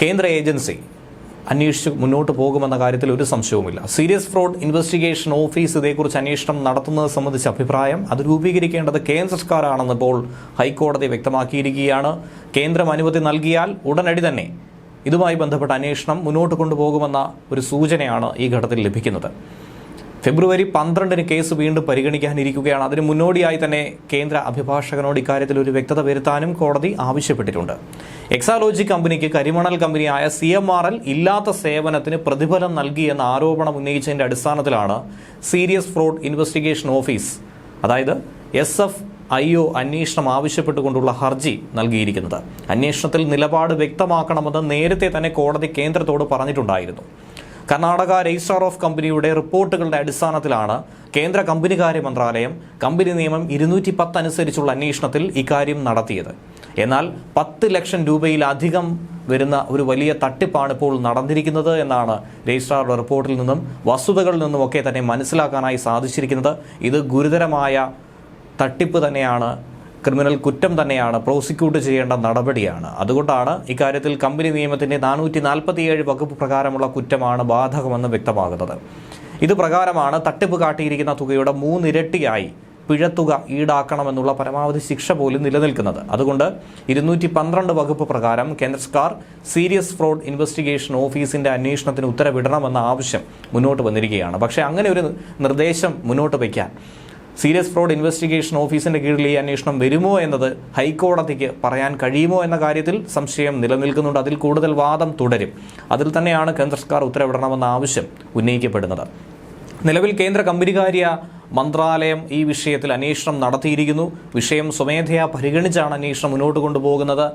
കേന്ദ്ര ഏജൻസി അന്വേഷിച്ച് മുന്നോട്ട് പോകുമെന്ന കാര്യത്തിൽ ഒരു സംശയവുമില്ല. സീരിയസ് ഫ്രോഡ് ഇൻവെസ്റ്റിഗേഷൻ ഓഫീസ് ഇതേക്കുറിച്ച് അന്വേഷണം നടത്തുന്നത് സംബന്ധിച്ച അഭിപ്രായം അത് രൂപീകരിക്കേണ്ടത് കേന്ദ്ര സർക്കാരാണെന്ന് ഇപ്പോൾ ഹൈക്കോടതി വ്യക്തമാക്കിയിരിക്കുകയാണ്. കേന്ദ്രം അനുമതി നൽകിയാൽ ഉടനടി തന്നെ ഇതുമായി ബന്ധപ്പെട്ട അന്വേഷണം മുന്നോട്ട് കൊണ്ടുപോകുമെന്ന ഒരു സൂചനയാണ് ഈ ഘട്ടത്തിൽ ലഭിക്കുന്നത്. ഫെബ്രുവരി പന്ത്രണ്ടിന് കേസ് വീണ്ടും പരിഗണിക്കാനിരിക്കുകയാണ്. അതിന് മുന്നോടിയായി തന്നെ കേന്ദ്ര അഭിഭാഷകനോട് ഇക്കാര്യത്തിൽ ഒരു വ്യക്തത വരുത്താനും കോടതി ആവശ്യപ്പെട്ടിട്ടുണ്ട്. എക്സാലോജി കമ്പനിക്ക് കരിമണൽ കമ്പനിയായ സി എം ആർ എൽ ഇല്ലാത്ത സേവനത്തിന് പ്രതിഫലം നൽകി എന്ന ആരോപണം ഉന്നയിച്ചതിന്റെ അടിസ്ഥാനത്തിലാണ് സീരിയസ് ഫ്രോഡ് ഇൻവെസ്റ്റിഗേഷൻ ഓഫീസ് അതായത് എസ് എഫ് ഐ ഒ അന്വേഷണം ആവശ്യപ്പെട്ടുകൊണ്ടുള്ള ഹർജി നൽകിയിരിക്കുന്നത്. അന്വേഷണത്തിൽ നിലപാട് വ്യക്തമാക്കണമെന്ന് നേരത്തെ തന്നെ കോടതി കേന്ദ്രത്തോട് പറഞ്ഞിട്ടുണ്ടായിരുന്നു. കർണാടക രജിസ്ട്രാർ ഓഫ് കമ്പനിയുടെ റിപ്പോർട്ടുകളുടെ അടിസ്ഥാനത്തിലാണ് കേന്ദ്ര കമ്പനികാര്യ മന്ത്രാലയം കമ്പനി നിയമം ഇരുന്നൂറ്റി പത്ത് അനുസരിച്ചുള്ള അന്വേഷണത്തിൽ ഇക്കാര്യം നടത്തിയത്. എന്നാൽ പത്ത് ലക്ഷം രൂപയിലധികം വരുന്ന ഒരു വലിയ തട്ടിപ്പാണ് ഇപ്പോൾ നടന്നിരിക്കുന്നത് എന്നാണ് രജിസ്ട്രാറുടെ റിപ്പോർട്ടിൽ നിന്നും വസ്തുതകളിൽ നിന്നുമൊക്കെ തന്നെ മനസ്സിലാക്കാനായി സാധിച്ചിരിക്കുന്നത്. ഇത് ഗുരുതരമായ തട്ടിപ്പ് തന്നെയാണ്. ക്രിമിനൽ കുറ്റം തന്നെയാണ്. പ്രോസിക്യൂട്ട് ചെയ്യേണ്ട നടപടിയാണ്. അതുകൊണ്ടാണ് ഇക്കാര്യത്തിൽ കമ്പനി നിയമത്തിന്റെ നാനൂറ്റി നാൽപ്പത്തിയേഴ് വകുപ്പ് പ്രകാരമുള്ള കുറ്റമാണ് ബാധകമെന്ന് വ്യക്തമാകുന്നത്. ഇത് പ്രകാരമാണ് തട്ടിപ്പ് കാട്ടിയിരിക്കുന്ന തുകയുടെ മൂന്നിരട്ടിയായി പിഴത്തുക ഈടാക്കണമെന്നുള്ള പരമാവധി ശിക്ഷ പോലും നിലനിൽക്കുന്നത്. അതുകൊണ്ട് ഇരുന്നൂറ്റി പന്ത്രണ്ട് വകുപ്പ് പ്രകാരം കേന്ദ്ര സർക്കാർ സീരിയസ് ഫ്രോഡ് ഇൻവെസ്റ്റിഗേഷൻ ഓഫീസിന്റെ അന്വേഷണത്തിന് ഉത്തരവിടണമെന്ന ആവശ്യം മുന്നോട്ട് വന്നിരിക്കുകയാണ്. പക്ഷേ അങ്ങനെ ഒരു നിർദ്ദേശം മുന്നോട്ട് വയ്ക്കാൻ സീരിയസ് ഫ്രോഡ് ഇൻവെസ്റ്റിഗേഷൻ ഓഫീസിന്റെ കീഴിൽ ഈ അന്വേഷണം വരുമോ എന്നത് ഹൈക്കോടതിക്ക് പറയാൻ കഴിയുമോ എന്ന കാര്യത്തിൽ സംശയം നിലനിൽക്കുന്നുണ്ട്. അതിൽ കൂടുതൽ വാദം തുടരും. അതിൽ തന്നെയാണ് കേന്ദ്ര സർക്കാർ ഉത്തരവിടണമെന്ന ആവശ്യം ഉന്നയിക്കപ്പെടുന്നത്. നിലവിൽ കേന്ദ്ര കമ്പനികാര്യ മന്ത്രാലയം ഈ വിഷയത്തിൽ അന്വേഷണം നടത്തിയിരിക്കുന്നു. വിഷയം സ്വമേധയാ പരിഗണിച്ചാണ് അന്വേഷണം മുന്നോട്ട് കൊണ്ടുപോകുന്നത്.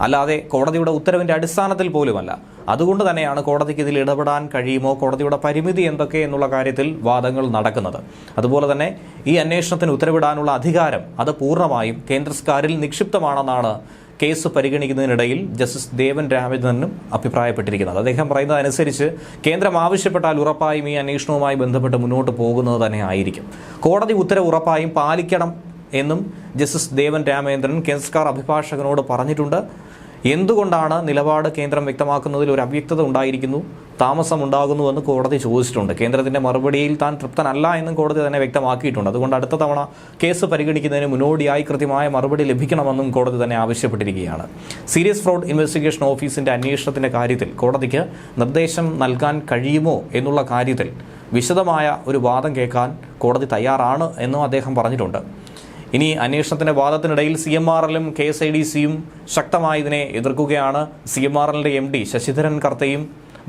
അല്ലാതെ കോടതിയുടെ ഉത്തരവിന്റെ അടിസ്ഥാനത്തിൽ പോലുമല്ല. അതുകൊണ്ട് തന്നെയാണ് കോടതിക്ക് ഇതിൽ ഇടപെടാൻ കഴിയുമോ കോടതിയുടെ പരിമിതി എന്തൊക്കെ എന്നുള്ള കാര്യത്തിൽ വാദങ്ങൾ നടക്കുന്നത്. അതുപോലെ തന്നെ ഈ അന്വേഷണത്തിന് ഉത്തരവിടാനുള്ള അധികാരം അത് പൂർണമായും കേന്ദ്ര സർക്കാരിൽ നിക്ഷിപ്തമാണെന്നാണ് കേസ് പരിഗണിക്കുന്നതിനിടയിൽ ജസ്റ്റിസ് ദേവൻ രാമചന്ദ്രനും അഭിപ്രായപ്പെട്ടിരിക്കുന്നത്. അദ്ദേഹം പറയുന്നതനുസരിച്ച് കേന്ദ്രം ആവശ്യപ്പെട്ടാൽ ഉറപ്പായും ഈ അന്വേഷണവുമായി ബന്ധപ്പെട്ട് മുന്നോട്ട് പോകുന്നത് തന്നെ ആയിരിക്കും. കോടതി ഉത്തരവ് ഉറപ്പായും പാലിക്കണം എന്നും ജസ്റ്റിസ് ദേവൻ രാമചന്ദ്രൻ കേന്ദ്ര സർക്കാർ അഭിഭാഷകനോട് പറഞ്ഞിട്ടുണ്ട്. എന്തുകൊണ്ടാണ് നിലപാട് കേന്ദ്രം വ്യക്തമാക്കുന്നതിൽ ഒരു അവ്യക്തത ഉണ്ടായിരിക്കുന്നു? താമസം ഉണ്ടാകുന്നുവെന്ന് കോടതി ചോദിച്ചിട്ടുണ്ട്. കേന്ദ്രത്തിന്റെ മറുപടിയിൽ താൻ തൃപ്തനല്ല എന്നും കോടതി തന്നെ വ്യക്തമാക്കിയിട്ടുണ്ട്. അതുകൊണ്ട് അടുത്ത തവണ കേസ് പരിഗണിക്കുന്നതിന് മുന്നോടിയായി കൃത്യമായ മറുപടി ലഭിക്കണമെന്നും കോടതി തന്നെ ആവശ്യപ്പെട്ടിരിക്കുകയാണ്. സീരിയസ് ഫ്രോഡ് ഇൻവെസ്റ്റിഗേഷൻ ഓഫീസിന്റെ അന്വേഷണത്തിന്റെ കാര്യത്തിൽ കോടതിക്ക് നിർദ്ദേശം നൽകാൻ കഴിയുമോ എന്നുള്ള കാര്യത്തിൽ വിശദമായ ഒരു വാദം കേൾക്കാൻ കോടതി തയ്യാറാണ് എന്നും അദ്ദേഹം പറഞ്ഞിട്ടുണ്ട്. ഇനി അന്വേഷണത്തിന്റെ വാദത്തിനിടയിൽ സി എം ആർ എല്ലും കെ എസ് ഐ ഡി സിയും ശക്തമായി ഇതിനെ എതിർക്കുകയാണ് സി എം ആർ എല്ലിന്റെ എം ഡി ശശിധരൻ കർത്തയും.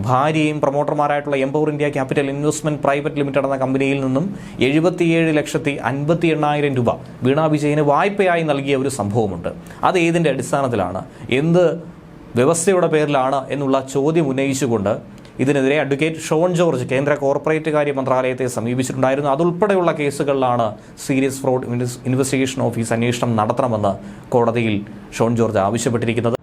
ഭാര്യയും പ്രൊമോട്ടർമാരായിട്ടുള്ള Empower India Capital Investment Private Limited എന്ന കമ്പനിയിൽ നിന്നും എഴുപത്തിയേഴ് ലക്ഷത്തി അൻപത്തി എണ്ണായിരം രൂപ വീണാ വിജയന് വായ്പയായി നൽകിയ ഒരു സംഭവമുണ്ട്. അത് ഏതിന്റെ അടിസ്ഥാനത്തിലാണ്? എന്ത് വ്യവസ്ഥയുടെ പേരിലാണ് എന്നുള്ള ചോദ്യം ഉന്നയിച്ചുകൊണ്ട് ഇതിനെതിരെ അഡ്വക്കേറ്റ് ഷോൺ ജോർജ് കേന്ദ്ര കോർപ്പറേറ്റ് കാര്യ മന്ത്രാലയത്തെ സമീപിച്ചിട്ടുണ്ടായിരുന്നു. അതുൾപ്പെടെയുള്ള കേസുകളിലാണ് സീരിയസ് ഫ്രോഡ് ഇൻവെസ്റ്റിഗേഷൻ ഓഫീസ് അന്വേഷണം നടത്തണമെന്ന് കോടതിയിൽ ഷോൺ ജോർജ് ആവശ്യപ്പെട്ടിരിക്കുന്നത്.